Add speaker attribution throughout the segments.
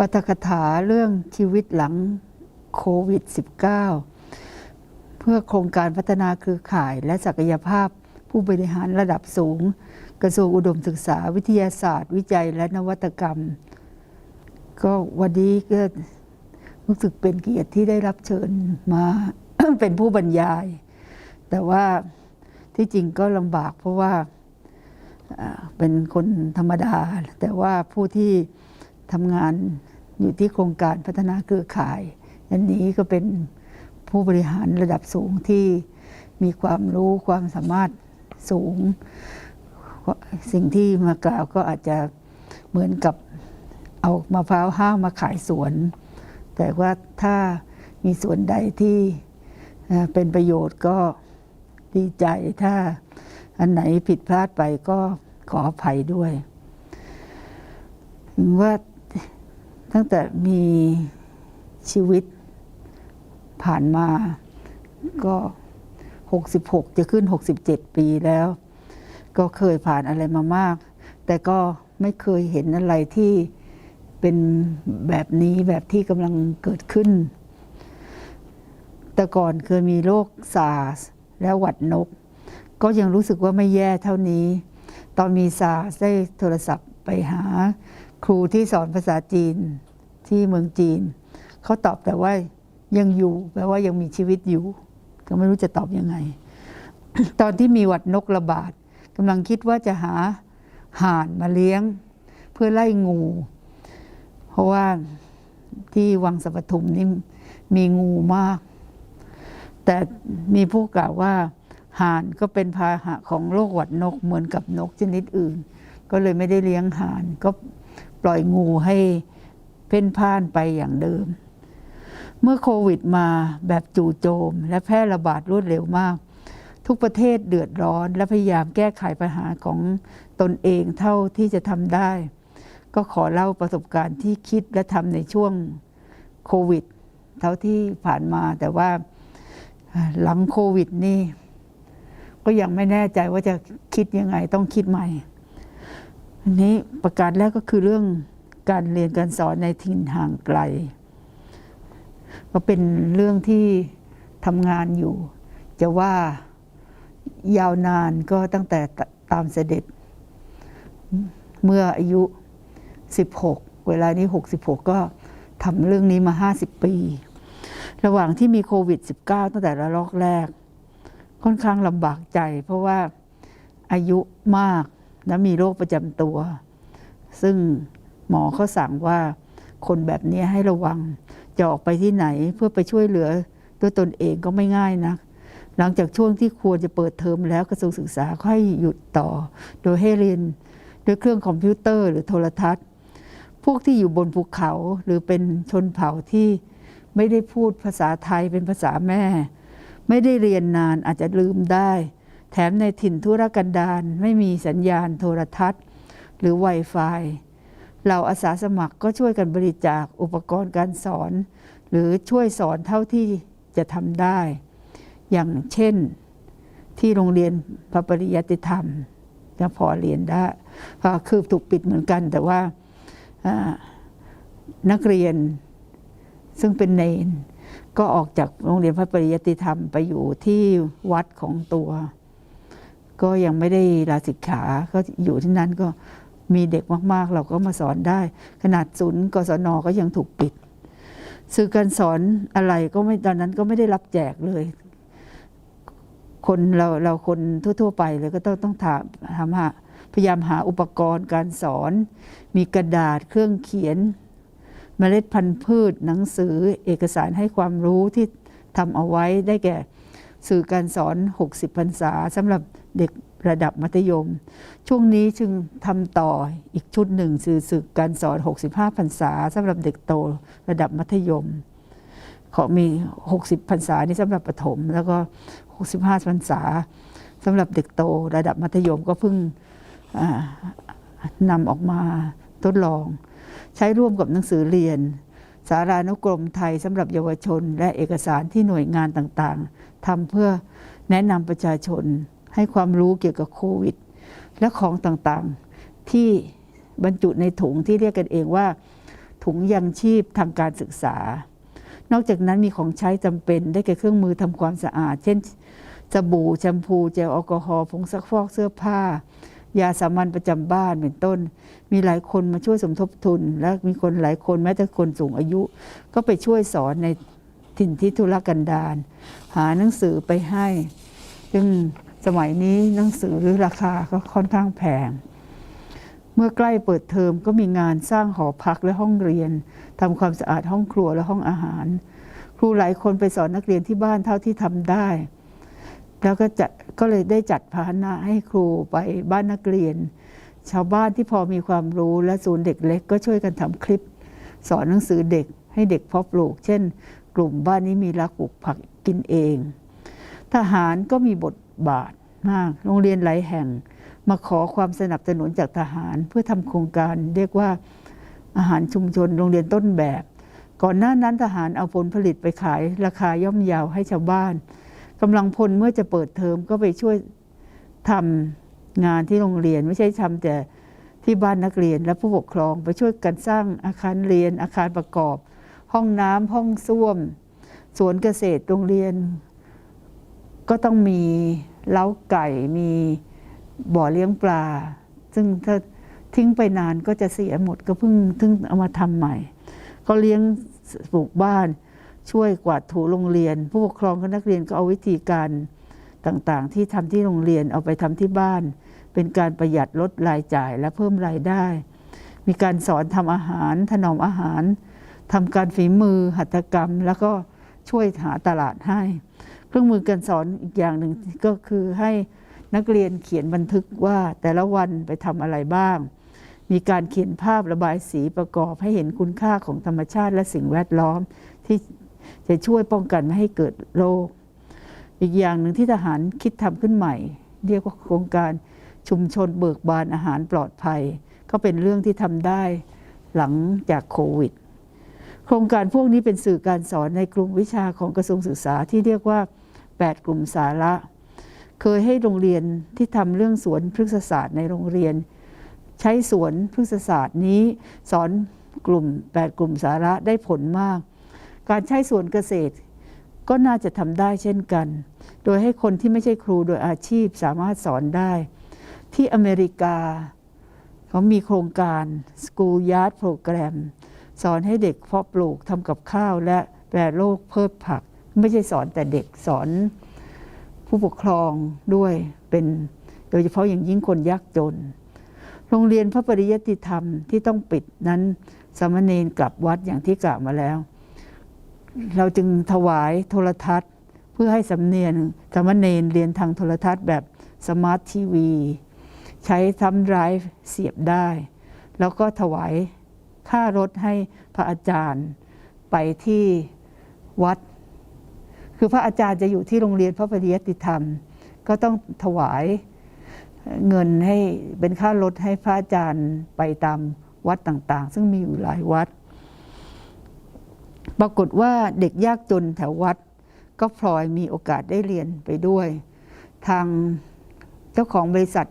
Speaker 1: ปาฐกถาเรื่องชีวิตหลังโควิด -19 เพื่อโครงการพัฒนาเครือข่ายและศักยภาพผู้บริหารระดับสูง กระทรวงอุดมศึกษาวิทยาศาสตร์ วิจัยและนวัตกรรม ก็วันนี้ก็รู้สึกเป็นเกียรติที่ได้รับเชิญมาเป็นผู้บรรยาย แต่ว่าที่จริงก็ลำบากเพราะว่าเป็นคนธรรมดา แต่ว่าผู้ที่ทำงาน อยู่ที่โครงการพัฒนาเครือข่าย อันนี้ก็เป็นผู้บริหารระดับสูงที่มีความรู้ความสามารถสูง สิ่งที่มากล่าวก็อาจจะเหมือนกับเอามะพร้าวห้าวมาขายสวน แต่ว่าถ้ามีส่วนใดที่เป็นประโยชน์ก็ดีใจถ้าอันไหนผิดพลาดไปก็ขออภัยด้วยว่า ตั้งแต่มีชีวิตผ่านมาก็66จะขึ้น67ปีแล้ว ก็เคยผ่านอะไรมามาก แต่ก็ไม่เคยเห็นอะไรที่เป็นแบบนี้แบบที่กำลังเกิดขึ้น แต่ก่อนเคยมีโรคซาร์สและหวัดนก ก็ยังรู้สึกว่าไม่แย่เท่านี้ ตอนมีซาร์สได้โทรศัพท์ไปหา ครูที่สอนภาษาจีนที่เมืองจีน เขาตอบแต่ว่ายังอยู่ แปลว่ายังมีชีวิตอยู่ ก็ไม่รู้จะตอบยังไง ตอนที่มีหวัดนกระบาดกำลังคิดว่าจะหาห่านมาเลี้ยง เพื่อไล่งู เพราะว่าที่วังสะปทุมนี่มีงูมาก แต่มีผู้กล่าวว่าห่านก็เป็นพาหะของโรคหวัดนกเหมือนกับนกชนิดอื่น ก็เลยไม่ได้เลี้ยงห่านก็ ปล่อยงูให้เพ่นพ่านไปอย่างเดิม เมื่อโควิดมาแบบจู่โจม และแพร่ระบาดรวดเร็วมาก ทุกประเทศเดือดร้อน และพยายามแก้ไขปัญหาของตนเองเท่าที่จะทำได้ ก็ขอเล่าประสบการณ์ที่คิดและทำในช่วงโควิด เท่าที่ผ่านมาแต่ว่าหลังโควิดนี่ ก็ยังไม่แน่ใจว่าจะคิดยังไงต้องคิดใหม่ อันนี้ประการแรกก็คือเรื่องการเรียนการสอนในถิ่นห่างไกล ก็เป็นเรื่องที่ทำงานอยู่ จะว่ายาวนานก็ตั้งแต่ตามเสด็จ เมื่ออายุ 16 เวลานี้ 66 ก็ทำเรื่องนี้มา 50 ปี ระหว่างที่มีโควิด -19 ตั้งแต่ระลอกแรก ค่อนข้างลำบากใจ เพราะว่าอายุมาก และมีโรคประจำตัว ซึ่งหมอเขาสั่งว่าคนแบบนี้ให้ระวังจะออกไปที่ไหนเพื่อไปช่วยเหลือด้วยตนเองก็ไม่ง่ายนะัก หลังจากช่วงที่ควรจะเปิดเทอมแล้วกระทรวงศึกษาก็ให้หยุดต่อ โดยให้เรียนด้วยเครื่องคอมพิวเตอร์หรือโทรทัศน์ พวกที่อยู่บนภูเขาหรือเป็นชนเผ่าที่ไม่ได้พูดภาษาไทยเป็นภาษาแม่ ไม่ได้เรียนนานอาจจะลืมได้ แถมในถิ่นทุรกันดารไม่มีสัญญาณโทรทัศน์ หรือ Wi-Fi เราอาสาสมัครก็ช่วยกันบริจาคอุปกรณ์การสอน หรือช่วยสอนเท่าที่จะทำได้ อย่างเช่นที่โรงเรียนพระปริยัติธรรมจะพอเรียนได้ก็คือถูกปิดเหมือนกัน แต่ว่านักเรียนซึ่งเป็นเนนก็ออกจากโรงเรียนพระปริยติธรรมไปอยู่ที่วัดของตัว ก็ยังไม่ได้ลาศิกขา ก็อยู่ที่นั้นก็มีเด็กมากๆ เราก็มาสอนได้ ขนาดศูนย์กศนก็ยังถูกปิด สื่อการสอนอะไรก็ไม่ตอนนั้นก็ไม่ได้รับแจกเลย คนเราเราคนทั่ว ๆ ไปเลยก็ต้องต้องถามทำหาพยายามหาอุปกรณ์การสอน มีกระดาษเครื่องเขียนเมล็ดพันธุ์พืชหนังสือเอกสารให้ความรู้ที่ทำเอาไว้ได้แก่ สื่อการสอน 60พรรษาสำหรับ เด็กระดับมัธยม ช่วงนี้จึงทำต่ออีกชุดหนึ่งสื่อสื่อการสอน 65พรรษาสำหรับเด็กโตระดับมัธยม ขอมี 60พรรษานี่สำหรับประถม แล้วก็ 65พรรษาสำหรับเด็กโตระดับมัธยมก็เพิ่งนำออกมาทดลอง ใช้ร่วมกับหนังสือเรียน สารานุกรมไทยสำหรับเยาวชน และเอกสารที่หน่วยงานต่างๆทำเพื่อแนะนำประชาชน ให้ความรู้เกี่ยวกับโควิด และของต่างๆที่บรรจุในถุงที่เรียกกันเองว่า ถุงยังชีพทางการศึกษา นอกจากนั้นมีของใช้จำเป็นได้แก่เครื่องมือทำความสะอาด เช่นสบู่แชมพูเจลแอลกอฮอล์ผงซักฟอกเสื้อผ้า ยาสามัญประจำบ้านเป็นต้น มีหลายคนมาช่วยสมทบทุน และมีคนหลายคนแม้แต่คนสูงอายุ ก็ไปช่วยสอนในถิ่นที่ทุรกันดารหาหนังสือไปให้ ซึ่ง สมัยนี้หนังสือราคาก็ค่อนข้างแพง เมื่อใกล้เปิดเทอมก็มีงานสร้างหอพักและห้องเรียนทำความสะอาดห้องครัวและห้องอาหาร ครูหลายคนไปสอนนักเรียนที่บ้านเท่าที่ทำได้ แล้วก็จะก็เลยได้จัดพาหนะให้ครูไปบ้านนักเรียน ชาวบ้านที่พอมีความรู้และศูนย์เด็กเล็ก ก็ช่วยกันทำคลิป สอนหนังสือเด็กให้เด็กเพาะปลูก เช่น กลุ่มบ้านนี้มีรักปลูกผักกินเอง ทหารก็มีบท บาทมาก โรงเรียนหลายแห่ง มาขอความสนับสนุนจากทหาร เพื่อทำโครงการเรียกว่าอาหารชุมชน โรงเรียนต้นแบบ ก่อนหน้านั้นทหารเอาผลผลิตไปขาย ราคาย่อมเยาวให้ชาวบ้านกำลังพลเมื่อจะเปิดเทอมก็ไปช่วยทำงานที่โรงเรียนไม่ใช่ทำแต่ที่บ้านนักเรียนและผู้ปกครองไปช่วยกันสร้างอาคารเรียนอาคารประกอบ ห้องน้ำห้องส้วม สวนเกษตรโรงเรียน ก็ต้องมีเล้าไก่มีบ่อเลี้ยงปลา ซึ่งถ้าทิ้งไปนานก็จะเสียหมดก็เพิ่งเพิ่งเอามาทำใหม่ ก็เลี้ยงปลูกบ้าน ช่วยกวาดถูโรงเรียน ผู้ปกครองกับนักเรียนก็เอาวิธีการต่างๆ ที่ทำที่โรงเรียนเอาไปทำที่บ้าน เป็นการประหยัดลดรายจ่ายและเพิ่มรายได้ มีการสอนทำอาหาร ถนอมอาหารทำการฝีมือหัตถกรรม แล้วก็ช่วยหาตลาดให้ เครื่องมือการสอนอีกอย่างหนึ่งก็คือให้นักเรียนเขียนบันทึกว่าแต่ละวันไปทำอะไรบ้าง มีการเขียนภาพระบายสีประกอบให้เห็นคุณค่าของธรรมชาติและสิ่งแวดล้อม ที่จะช่วยป้องกันไม่ให้เกิดโรค อีกอย่างหนึ่งที่ทหารคิดทำขึ้นใหม่ เรียกว่าโครงการชุมชนเบิกบานอาหารปลอดภัย ก็เป็นเรื่องที่ทำได้หลังจากโควิด โครงการพวกนี้เป็นสื่อการสอนในกลุ่มวิชาของกระทรวงศึกษาที่เรียกว่า 8 กลุ่มสาระ เคยให้โรงเรียนที่ทำเรื่องสวนพฤกษศาสตร์ในโรงเรียน ใช้สวนพฤกษศาสตร์นี้ สอนกลุ่ม 8 กลุ่มสาระได้ผลมาก การใช้สวนเกษตร ก็น่าจะทำได้เช่นกัน โดยให้คนที่ไม่ใช่ครูโดยอาชีพสามารถสอนได้ ที่อเมริกาเขามีโครงการ School Yard Program สอนให้เด็กเพาะปลูกทำกับข้าวและแปรรูปเพิ่มผัก ไม่ใช่สอนแต่เด็กสอนผู้ปกครองด้วยเป็นโดยเฉพาะอย่างยิ่งคนยากจน โรงเรียนพระปริยติธรรมที่ต้องปิดนั้นสมเณรกลับวัดอย่างที่กล่าวมาแล้ว เราจึงถวายโทรทัศน์ เพื่อให้สำเนียนสมเณรเรียนทางโทรทัศน์แบบสมาร์ททีวีใช้ทัมไดรฟ์เสียบได้ แล้วก็ถวายค่ารถให้พระอาจารย์ไปที่วัด คือพระอาจารย์จะอยู่ที่โรงเรียนพระปริยติธรรม ก็ต้องถวายเงินให้เป็นค่ารถให้พระอาจารย์ไปตามวัดต่างๆ ซึ่งมีอยู่หลายวัด ปรากฏว่าเด็กยากจนแถววัด ก็พลอยมีโอกาสได้เรียนไปด้วย ทางเจ้าของบริษัท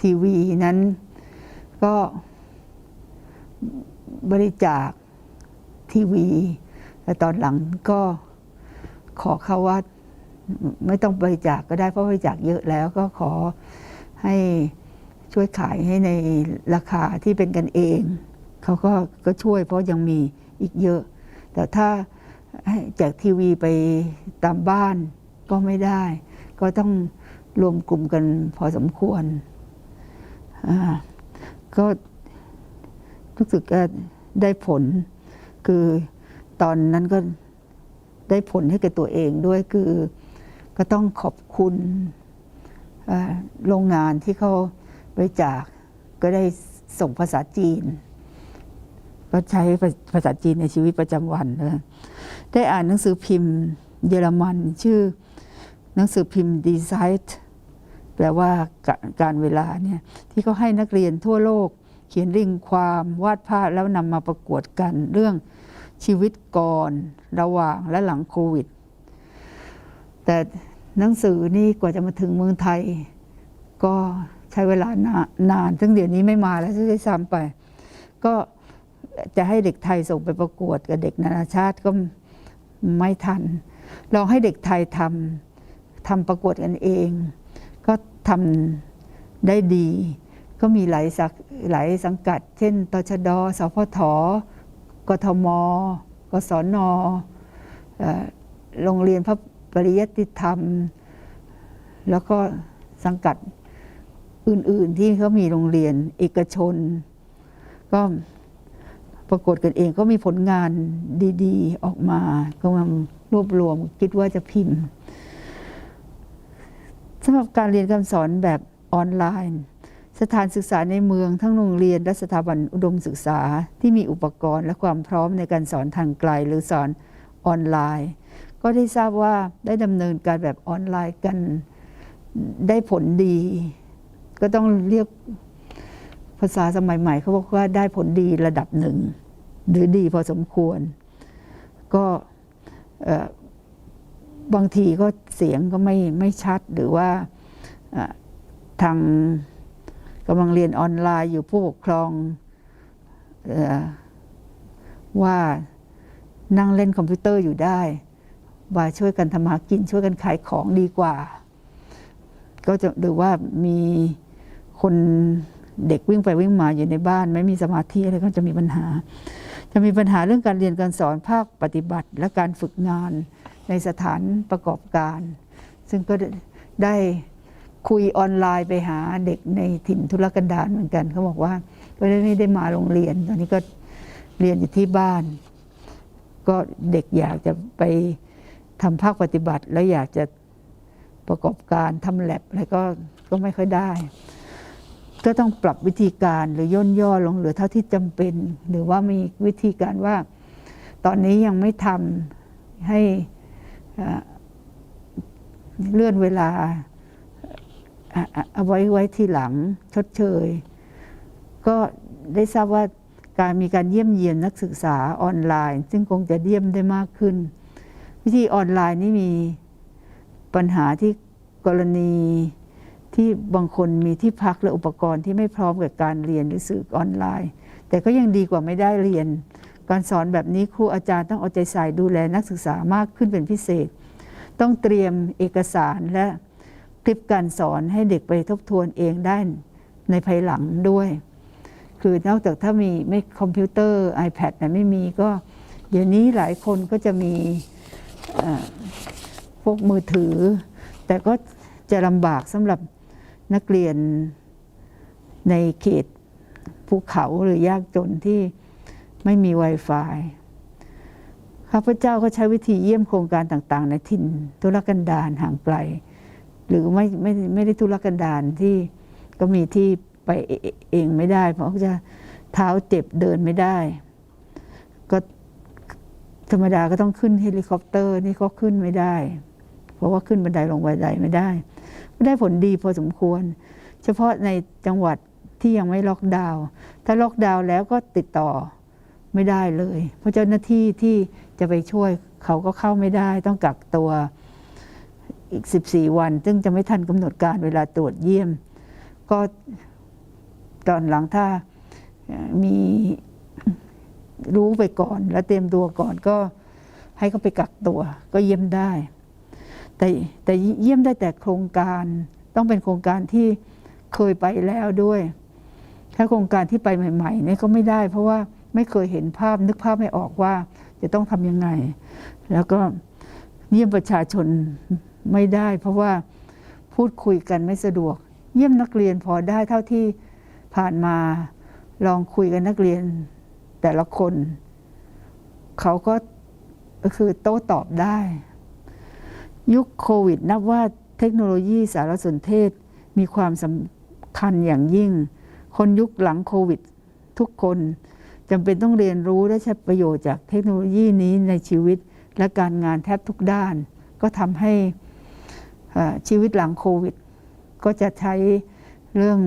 Speaker 1: ทีวีนั้นก็บริจาคทีวี แต่ตอนหลังก็ ขอเขาว่าไม่ต้องบริจาคก็ได้เพราะบริจาคเยอะแล้วก็ขอให้ช่วยขายให้ในราคาที่เป็นกันเอง เขาก็ก็ช่วยเพราะยังมีอีกเยอะ แต่ถ้าแจกทีวีไปตามบ้านก็ไม่ได้ ก็ต้องรวมกลุ่มกันพอสมควร ก็รู้สึกได้ผลคือตอนนั้นก็ ได้ผลให้กับตัวเองด้วยคือ ก็ต้องขอบคุณโรงงานที่เขาบริจาคก็ได้ส่งภาษาจีน ก็ใช้ภาษาจีนในชีวิตประจำวันนะได้อ่านหนังสือพิมพ์เยอรมัน ชื่อหนังสือพิมพ์ดีไซน์แปลว่ากการเวลาเนี่ยที่เขาให้นักเรียนทั่วโลก เขียนริ่งความวาดภาพแล้วนำมาประกวดกันเรื่อง ชีวิตก่อนระหว่างและหลังโควิด แต่หนังสือนี่กว่าจะมาถึงเมืองไทย ก็ใช้เวลานานานซึ่งเดี๋ยวนี้ไม่มาแล้วด้วยซ้ำไป ก็จะให้เด็กไทยส่งไปประกวดกับเด็กนานาชาติก็ไม่ทัน ลองให้เด็กไทยทำทำประกวดกันเอง ก็ทำได้ดี ก็มีหลายสักหลายสังกัด เช่นตชดสพท กทม กศนโรงเรียนพระปริยติธรรม แล้วก็สังกัดอื่น ๆ ที่เขามีโรงเรียนเอกชน ก็ปรากฏกันเองก็มีผลงานดี ๆ ออกมา ก็มารวบรวมคิดว่าจะพิมพ์สำหรับการเรียนการสอนแบบออนไลน์ สถานศึกษาในเมืองทั้งโรงเรียนและสถาบันอุดมศึกษาที่มีอุปกรณ์และความพร้อมในการสอนทางไกลหรือสอนออนไลน์ ก็ได้ทราบว่าได้ดำเนินการแบบออนไลน์กันได้ผลดี ก็ต้องเรียกภาษาสมัยใหม่เขาบอกว่าได้ผลดีระดับหนึ่ง หรือดีพอสมควร ก็บางทีก็เสียงก็ไม่ไม่ชัดหรือว่าทาง กำลังเรียนออนไลน์อยู่ผู้ปกครองออว่านั่งเล่นคอมพิวเตอร์อยู่ได้ว่าช่วยกันทำมาหากินช่วยกันขายของดีกว่า ก็จะหรือว่ามีคนเด็กวิ่งไปวิ่งมาอยู่ในบ้าน ไม่มีสมาธิอะไรก็จะมีปัญหา จะมีปัญหาเรื่องการเรียนการสอนภาคปฏิบัติ และการฝึกงานในสถานประกอบการ ซึ่งก็ได้ คุยออนไลน์ไปหาเด็กในถิ่นธุรกันดารเหมือนกัน เขาบอกว่าก็ไม่ได้มาโรงเรียน ตอนนี้ก็เรียนอยู่ที่บ้าน ก็เด็กอยากจะไปทำภาคปฏิบัติ แล้วอยากจะประกอบการทำแลบอะไรก็ก็ไม่ค่อยได้ ก็ต้องปรับวิธีการหรือย่นย่อลงเหลือเท่าที่จำเป็น หรือว่ามีวิธีการว่า ตอนนี้ยังไม่ทำให้เอ่อเลื่อนเวลา เอาไว้ไว้ทีหลังชดเชย ก็ได้ทราบว่าการมีการเยี่ยมเยียนนักศึกษาออนไลน์ ซึ่งคงจะเยี่ยมได้มากขึ้น วิธีออนไลน์นี่มีปัญหาที่กรณีที่บางคนมีที่พักและอุปกรณ์ที่ไม่พร้อมกับการเรียนหรือสื่อออนไลน์ แต่ก็ยังดีกว่าไม่ได้เรียน การสอนแบบนี้ครูอาจารย์ต้องเอาใจใส่ดูแลนักศึกษามากขึ้นเป็นพิเศษ ต้องเตรียมเอกสารและ คลิปการสอนให้เด็กไปทบทวนเองได้ในภายหลังด้วย คือนอกจากถ้ามีไม่คอมพิวเตอร์ iPad นะไม่มีก็เดี๋ยวนี้หลายคนก็จะมีพวกมือถือ แต่ก็จะลำบากสำหรับนักเรียนในเขตภูเขาหรือยากจนที่ไม่มี Wi-Fi ข้าพเจ้าก็ใช้วิธีเยี่ยมโครงการต่างๆ ในถิ่นทุรกันดารห่างไกล หรือไม่ไม่ไม่ได้ทุรกันดารที่ก็มีที่ไปเองไม่ได้ เพราะจะเท้าเจ็บเดินไม่ได้ ก็ธรรมดาก็ต้องขึ้นเฮลิคอปเตอร์นี่ก็ขึ้นไม่ได้ เพราะว่าขึ้นบันไดลงบันไดไม่ได้ได้ผลดีพอสมควร เฉพาะในจังหวัดที่ยังไม่ล็อกดาวน์ถ้าล็อกดาวน์แล้วก็ติดต่อไม่ได้เลย เพราะเจ้าหน้าที่ที่จะไปช่วยเขาก็เข้าไม่ได้ ต้องกักตัว อีก 14 วัน ซึ่งจะไม่ทันกำหนดการเวลาตรวจเยี่ยม ก็ตอนหลังถ้ามีรู้ไปก่อน แล้วเตรียมตัวก่อนก็ให้เขาไปกักตัว ก็เยี่ยมได้ แต่แต่เยี่ยมได้แต่โครงการต้องเป็นโครงการที่เคยไปแล้วด้วย ถ้าโครงการที่ไปใหม่ๆเนี่ยก็ไม่ได้ เพราะว่าไม่เคยเห็นภาพนึกภาพไม่ออกว่าจะต้องทำยังไง แล้วก็เยี่ยมประชาชน ไม่ได้ เพราะว่าพูดคุยกันไม่สะดวก เยี่ยมนักเรียนพอได้เท่าที่ผ่านมาลองคุยกับนักเรียนแต่ละคน เขาก็คือโต้ตอบได้ ยุคโควิด นับว่าเทคโนโลยีสารสนเทศมีความสำคัญอย่างยิ่ง คนยุคหลังโควิด ทุกคนจำเป็นต้องเรียนรู้และใช้ประโยชน์จากเทคโนโลยีนี้ในชีวิตและการงานแทบทุกด้าน ก็ทำให้ ชีวิตหลังโควิด ก็จะใช้เรื่อง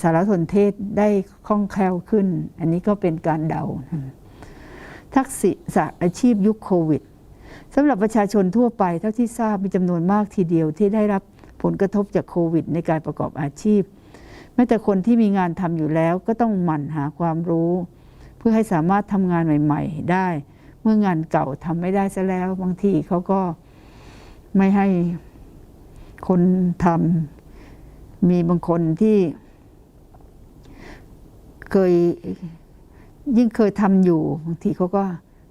Speaker 1: สารสนเทศได้คล่องแคล่วขึ้น อันนี้ก็เป็นการเดา ทักษะอาชีพยุคโควิดสำหรับประชาชนทั่วไปเท่าที่ทราบมีจำนวนมากทีเดียวที่ได้รับผลกระทบจากโควิด ในการประกอบอาชีพ แม้แต่คนที่มีงานทำอยู่แล้วก็ต้องหมั่นหาความรู้ เพื่อให้สามารถทำงานใหม่ ๆ ได้ เมื่องานเก่าทำไม่ได้ซะแล้ว บางทีเขาก็ ไม่ให้คนทำมีบางคนที่ เคยยิ่งเคยทำอยู่บางทีเขาก็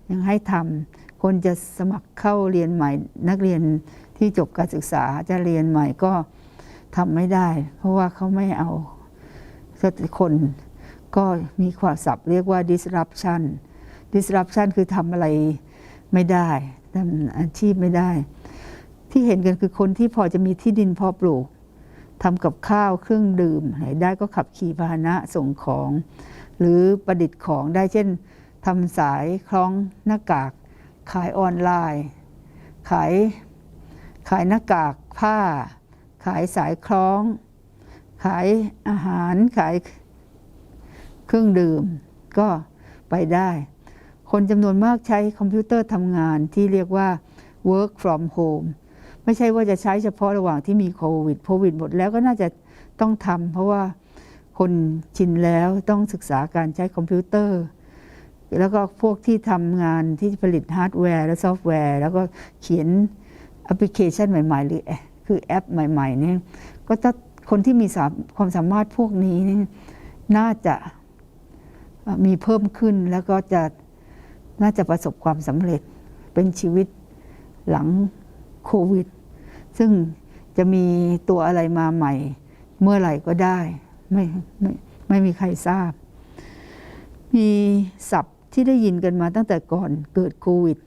Speaker 1: ยังให้ทำคนจะสมัครเข้าเรียนใหม่ นักเรียนที่จบการศึกษาจะเรียนใหม่ก็ทำไม่ได้ เพราะว่าเขาไม่เอาคนก็มีความศัพท์เรียกว่า disruption disruption คือทำอะไรไม่ได้ทำอาชีพไม่ได้ ที่เห็นกันคือคนที่พอจะมีที่ดินพอปลูกทำกับข้าวเครื่องดื่มไหนได้ก็ขับขี่พาหนะส่งของ หรือประดิษฐ์ของได้เช่นทำสายคล้องหน้ากาก ขายออนไลน์ ขายขายหน้ากากผ้า ขายสายคล้อง ขายอาหารขายเครื่องดื่ม ก็ไปได้ คนจำนวนมากใช้คอมพิวเตอร์ทำงานที่เรียกว่า work from home ไม่ใช่ว่าจะใช้เฉพาะระหว่างที่มีโควิดโควิดหมดแล้วก็น่าจะต้องทำเพราะว่าคนชินแล้วต้องศึกษาการใช้คอมพิวเตอร์ แล้วก็พวกที่ทำงานที่ผลิตฮาร์ดแวร์และซอฟต์แวร์ แล้วก็เขียนแอปพลิเคชันใหม่ ๆ หรือคือแอปใหม่ๆเนี่ยก็ถ้าคนที่มีความสามารถพวกนี้นี่น่าจะมีเพิ่มขึ้นแล้วก็จะน่าจะประสบความสำเร็จเป็นชีวิตหลังโควิด ซึ่งจะมีตัวอะไรมาใหม่ เมื่อไหร่ก็ได้ ไม่ไม่ไม่มีใครทราบ มีศัพท์ที่ได้ยินกันมาตั้งแต่ก่อนเกิดโควิด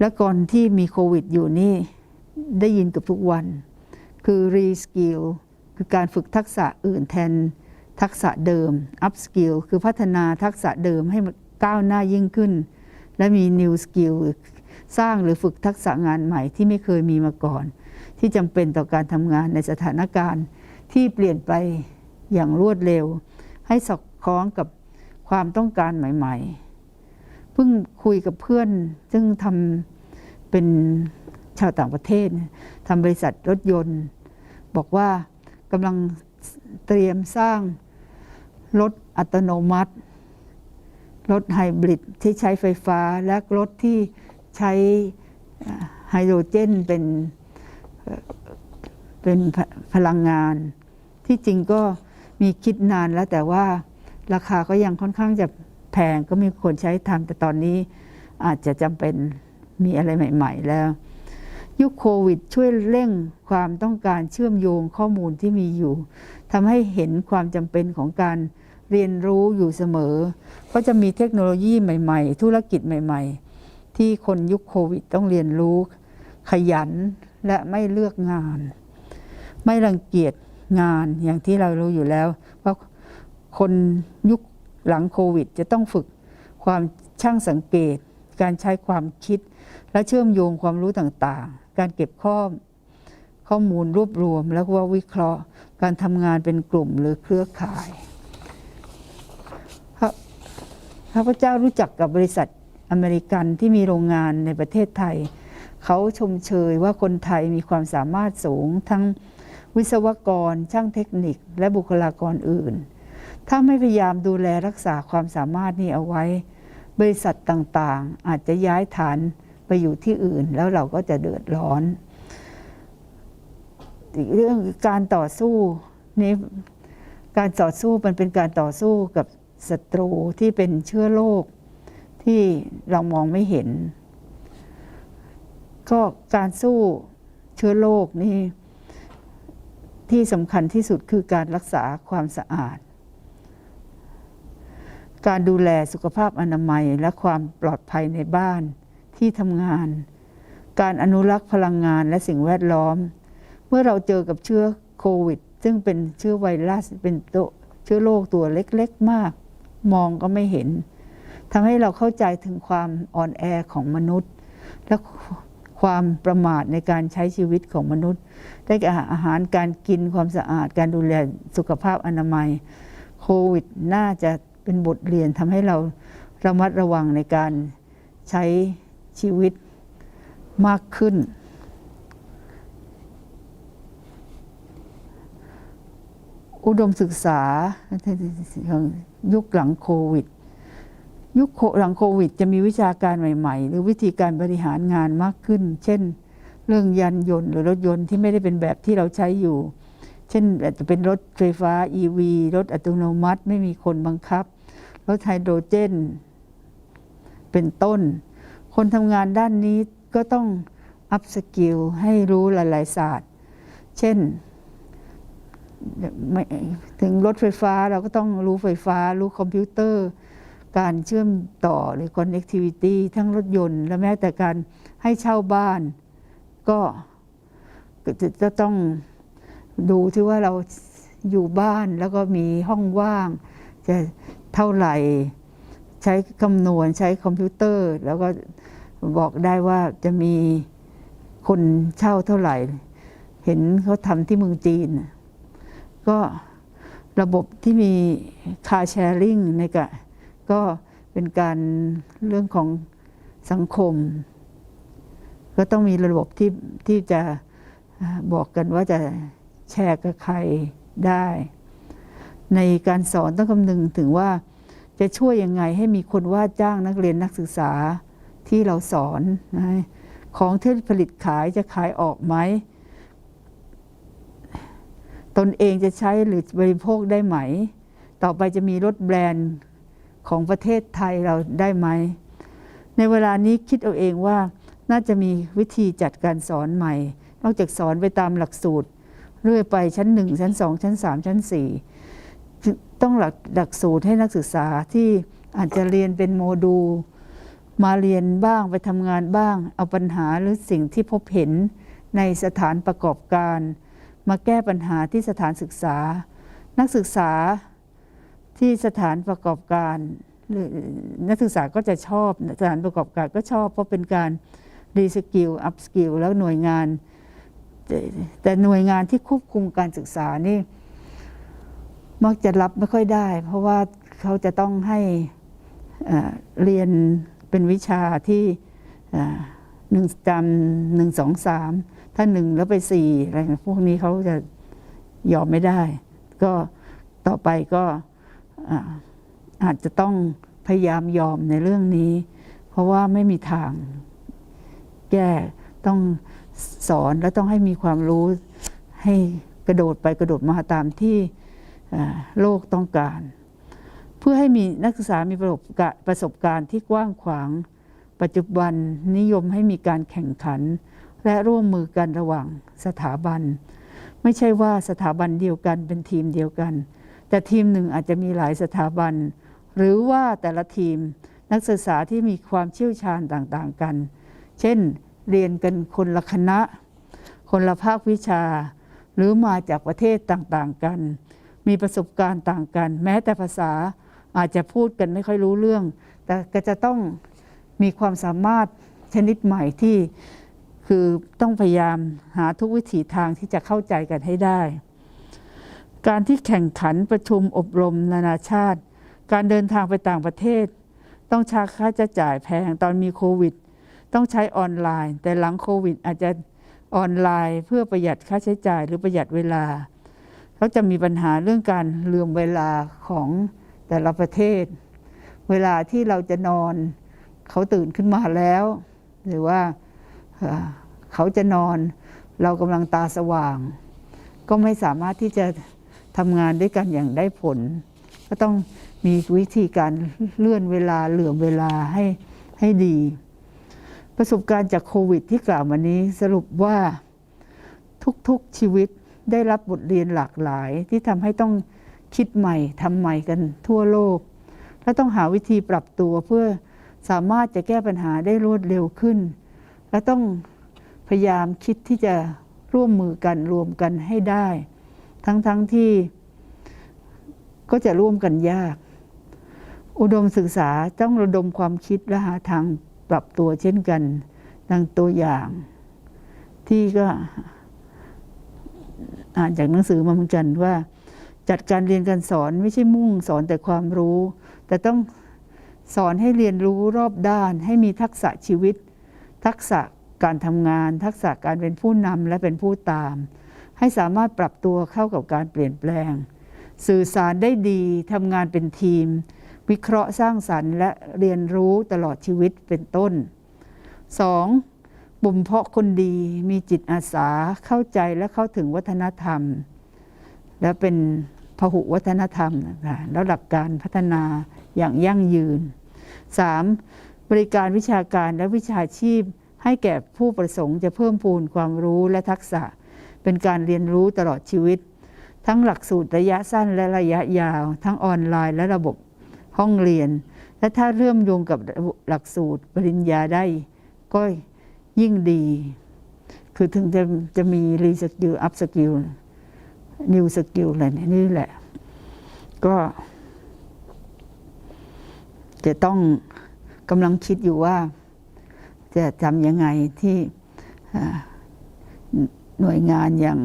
Speaker 1: และก่อนที่มีโควิดอยู่นี่ ได้ยินกับทุกวัน คือ reskill คือการฝึกทักษะอื่นแทนทักษะเดิม upskill คือพัฒนาทักษะเดิมให้มันก้าวหน้ายิ่งขึ้น และมี new skill สร้างหรือฝึกทักษะงานใหม่ที่ไม่เคยมีมาก่อน ที่จำเป็นต่อการทำงานในสถานการณ์ที่เปลี่ยนไปอย่างรวดเร็ว ให้สอดคล้องกับความต้องการใหม่ ๆ เพิ่งคุยกับเพื่อน ซึ่งทำเป็นชาวต่างประเทศทำบริษัทรถยนต์ บอกว่ากำลังเตรียมสร้างรถอัตโนมัติ รถไฮบริดที่ใช้ไฟฟ้าและรถที่ ใช้ไฮโดรเจนเป็นเป็นพลังงาน ที่จริงก็มีคิดนานแล้วแต่ว่าราคาก็ยังค่อนข้างจะแพงก็มีคนใช้ทำแต่ตอนนี้อาจจะจำเป็นมีอะไรใหม่ ๆ แล้ว ยุคโควิดช่วยเร่งความต้องการเชื่อมโยงข้อมูลที่มีอยู่ทำให้เห็นความจำเป็นของการเรียนรู้อยู่เสมอ ก็จะมีเทคโนโลยีใหม่ ๆ ธุรกิจใหม่ ๆ ที่คนยุคโควิดต้องเรียนรู้ ขยันและไม่เลือกงาน ไม่รังเกียจงานอย่างที่เรารู้อยู่แล้วว่าคนยุคหลังโควิด จะต้องฝึกความช่างสังเกต การใช้ความคิด และเชื่อมโยงความรู้ต่างๆ การเก็บข้อข้อมูลรวบรวมแล้วก็วิเคราะห์ การทำงานเป็นกลุ่มหรือเครือข่ายข้าพระเจ้ารู้จักกับบริษัท อเมริกันที่มีโรงงานในประเทศไทย เขาชมเชยว่าคนไทยมีความสามารถสูงทั้งวิศวกร ช่างเทคนิค และบุคลากรอื่น ถ้าไม่พยายามดูแลรักษาความสามารถนี้เอาไว้ บริษัทต่างๆ อาจจะย้ายฐานไปอยู่ที่อื่น แล้วเราก็จะเดือดร้อนอีกเรื่องการต่อสู้นี้การต่อสู้มันเป็นการต่อสู้กับศัตรูที่เป็นเชื้อโรค ที่เรามองไม่เห็น ก็การสู้เชื้อโรคนี่ที่สำคัญที่สุดคือการรักษาความสะอาด การดูแลสุขภาพอนามัยและความปลอดภัยในบ้านที่ทำงาน การอนุรักษ์พลังงานและสิ่งแวดล้อม เมื่อเราเจอกับเชื้อโควิด ซึ่งเป็นเชื้อไวรัสเป็นตัวเชื้อโรคตัวเล็กๆมาก มองก็ไม่เห็น ทำให้เราเข้าใจถึงความอ่อนแอของมนุษย์ และความประมาทในการใช้ชีวิตของมนุษย์ ได้แก่อาหารการกินความสะอาด การดูแลสุขภาพอนามัย โควิดน่าจะเป็นบทเรียนทำให้เราระมัดระวังในการใช้ชีวิตมากขึ้น อุดมศึกษายุคหลังโควิด ยุคหลังโควิด จะมีวิชาการใหม่ ๆ หรือวิธีการบริหารงานมากขึ้น เช่น เรื่องยานยนต์หรือรถยนต์ที่ไม่ได้เป็นแบบที่เราใช้อยู่ เช่นอาจจะเป็นรถไฟฟ้า EV รถอัตโนมัติไม่มีคนบังคับ รถไฮโดรเจน เป็นต้น คนทำงานด้านนี้ก็ต้องอัพสกิลให้รู้หลาย ๆ ศาสตร์ เช่นถึงรถไฟฟ้าเราก็ต้องรู้ไฟฟ้า รู้คอมพิวเตอร์ การเชื่อมต่อหรือ connectivity ทั้งรถยนต์ และแม้แต่การให้เช่าบ้าน ก็จะต้องดูที่ว่าเราอยู่บ้านแล้วก็มีห้องว่าง จะเท่าไหร่ใช้คำนวณใช้คอมพิวเตอร์ แล้วก็บอกได้ว่าจะมีคนเช่าเท่าไหร่ เห็นเขาทำที่เมืองจีน ก็ระบบที่มีคาแชร์ริงในกะ ก็เป็นการเรื่องของสังคม ก็ต้องมีระบบที่ที่จะบอกกันว่าจะแชร์กับใครได้ ในการสอนต้องคำนึงถึงว่าจะช่วยยังไงให้มีคนว่าจ้างนักเรียนนักศึกษาที่เราสอนนะของที่ผลิตขายจะขายออกไหม ตนเองจะใช้หรือบริโภคได้ไหม ต่อไปจะมีรถแบรนด์ ของประเทศไทยเราได้ไหม ในเวลานี้คิดเอาเองว่าน่าจะมีวิธีจัดการสอนใหม่ นอกจากสอนไปตามหลักสูตร เรื่อยไปชั้นหนึ่งชั้นสองชั้นสามชั้นสี่ต้องหลักหลักสูตรให้นักศึกษาที่อาจจะเรียนเป็นโมดูลมาเรียนบ้างไปทำงานบ้าง เอาปัญหาหรือสิ่งที่พบเห็นในสถานประกอบการ มาแก้ปัญหาที่สถานศึกษา นักศึกษา ที่สถานประกอบการหรือนักศึกษาก็จะชอบสถานประกอบการก็ชอบ เพราะเป็นการรีสกิลอัพสกิลแล้วหน่วยงาน แต่หน่วยงานที่ควบคุมการศึกษานี่ มักจะรับไม่ค่อยได้ เพราะว่าเขาจะต้องให้เรียนเป็นวิชาที่หนึ่งจำหนึ่งสองสามถ้าหนึ่งแล้วไปสี่อะไรพวกนี้เขาจะยอมไม่ได้ ก็ต่อไปก็ อาจจะต้องพยายามยอมในเรื่องนี้ เพราะว่าไม่มีทางแก้ต้องสอนและต้องให้มีความรู้ให้กระโดดไปกระโดดมาตามที่โลกต้องการ เพื่อให้มีนักศึกษามีประสบประสบการณ์ที่กว้างขวาง ปัจจุบันนิยมให้มีการแข่งขัน และร่วมมือกันระหว่างสถาบัน ไม่ใช่ว่าสถาบันเดียวกันเป็นทีมเดียวกัน แต่ทีมหนึ่งอาจจะมีหลายสถาบัน หรือว่าแต่ละทีมนักศึกษาที่มีความเชี่ยวชาญต่างๆกัน เช่น เรียนกันคนละคณะ คนละภาควิชา หรือมาจากประเทศต่างๆกัน มีประสบการณ์ต่างกัน แม้แต่ภาษาอาจจะพูดกันไม่ค่อยรู้เรื่อง แต่ก็จะต้องมีความสามารถชนิดใหม่ที่คือต้องพยายามหาทุกวิถีทางที่จะเข้าใจกันให้ได้ การที่แข่งขันประชุมอบรมนานาชาติ การเดินทางไปต่างประเทศ ต้องชาค่าจะจ่ายแพงตอนมีโควิด ต้องใช้ออนไลน์ แต่หลังโควิด อาจจะออนไลน์เพื่อประหยัดค่าใช้จ่ายหรือประหยัดเวลาเขาจะมีปัญหาเรื่องการลืมเวลาของแต่ละประเทศ เวลาที่เราจะนอนเขาตื่นขึ้นมาแล้ว หรือว่าเอ่อเขาจะนอน เรากำลังตาสว่าง ก็ไม่สามารถที่จะ ทำงานด้วยกันอย่างได้ผล ก็ต้องมีวิธีการเลื่อนเวลาเหลื่อมเวลาให้ให้ดี ประสบการณ์จากโควิดที่กล่าวมานี้สรุปว่าทุกๆชีวิตได้รับบทเรียนหลากหลาย ที่ทำให้ต้องคิดใหม่ทำใหม่กันทั่วโลก และต้องหาวิธีปรับตัวเพื่อสามารถจะแก้ปัญหาได้รวดเร็วขึ้น และต้องพยายามคิดที่จะร่วมมือกันรวมกันให้ได้ ทั้งๆทที่ก็จะร่วมกันยาก อุดมศึกษาต้องระดมความคิดและหาทางปรับตัวเช่นกันดังตัวอย่าง ที่ก็อ่านจากหนังสือมาเหมือนกันว่า จัดการเรียนการสอนไม่ใช่มุ่งสอนแต่ความรู้ แต่ต้องสอนให้เรียนรู้รอบด้าน ให้มีทักษะชีวิต ทักษะการทำงาน ทักษะการเป็นผู้นำและเป็นผู้ตาม ให้สามารถปรับตัวเข้ากับการเปลี่ยนแปลง สื่อสารได้ดีทำงานเป็นทีม วิเคราะห์สร้างสรรค์ และเรียนรู้ตลอดชีวิตเป็นต้น 2. บ่มเพาะคนดีมีจิตอาสาเข้าใจและเข้าถึงวัฒนธรรม และเป็นพหุวัฒนธรรมนะคะแล้วหลักการพัฒนาอย่างยั่งยืน 3. บริการวิชาการและวิชาชีพให้แก่ผู้ประสงค์จะเพิ่มพูนความรู้และทักษะ เป็นการเรียนรู้ตลอดชีวิต ทั้งหลักสูตรระยะสั้นและระยะยาว ทั้งออนไลน์และระบบห้องเรียน และถ้าเรื่มโยงกับหลักสูตรปริญญาได้ก็ยิ่งดี คือถึงจะจะมีรีสกิลอัพสกิลนิวสกิลอะไรนี่แหละ ก็จะต้องกำลังคิดอยู่ว่า จะทำยังไงที่ หน่วยงานอย่าง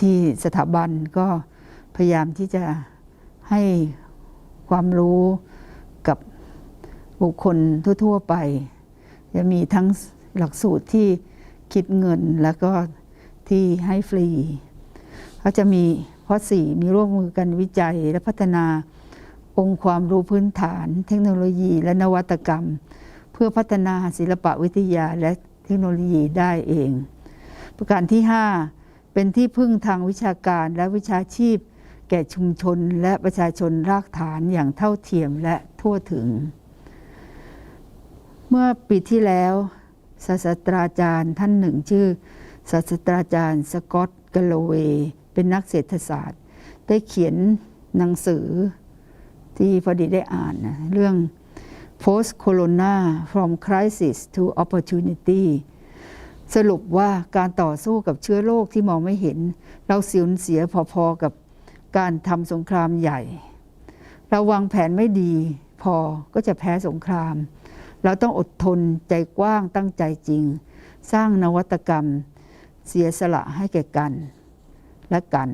Speaker 1: ที่สถาบันก็พยายามที่จะให้ความรู้กับบุคคลทั่ว ๆ ไป จะมีทั้งหลักสูตรที่คิดเงินแล้วก็ที่ให้ฟรีเขาจะมีข้อสี่มีร่วมมือกันวิจัยและพัฒนาองค์ความรู้พื้นฐาน เทคโนโลยีและนวัตกรรม เพื่อพัฒนาศิลปะวิทยาและเทคโนโลยีได้เอง ประการที่ 5 เป็นที่พึ่งทางวิชาการและวิชาชีพ แก่ชุมชนและประชาชนรากฐานอย่างเท่าเทียมและทั่วถึง เมื่อปีที่แล้วศาสตราจารย์ท่านหนึ่งชื่อศาสตราจารย์สกอตต์กลโลเว เป็นนักเศรษฐศาสตร์ ได้เขียนหนังสือที่พอดีได้อ่านนะเรื่อง post corona from crisis to opportunity สรุปว่าการต่อสู้กับเชื้อโรคที่มองไม่เห็น เราสูญเสียพอๆกับการทำสงครามใหญ่ เราวางแผนไม่ดีพอก็จะแพ้สงคราม เราต้องอดทนใจกว้างตั้งใจจริง สร้างนวัตกรรม เสียสละให้แก่กัน และกัน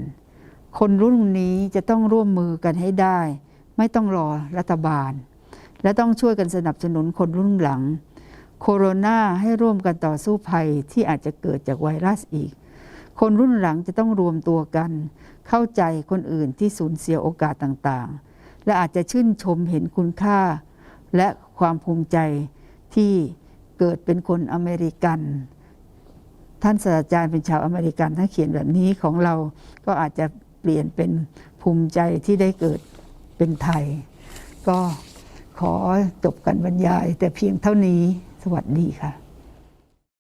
Speaker 1: คนรุ่นนี้จะต้องร่วมมือกันให้ได้ ไม่ต้องรอรัฐบาล และต้องช่วยกันสนับสนุนคนรุ่นหลัง โคโรนาให้ร่วมกันต่อสู้ภัยที่อาจจะเกิดจากไวรัสอีก คนรุ่นหลังจะต้องรวมตัวกัน เข้าใจคนอื่นที่สูญเสียโอกาสต่างๆ และอาจจะชื่นชมเห็นคุณค่า และความภูมิใจที่เกิดเป็นคนอเมริกัน ท่านศาสตราจารย์เป็นชาวอเมริกันถ้าเขียนแบบนี้ของเราก็อาจจะเปลี่ยนเป็นภูมิใจที่ได้เกิดเป็นไทย ก็ขอจบการบรรยายแต่เพียงเท่านี้ สวัสดีค่ะ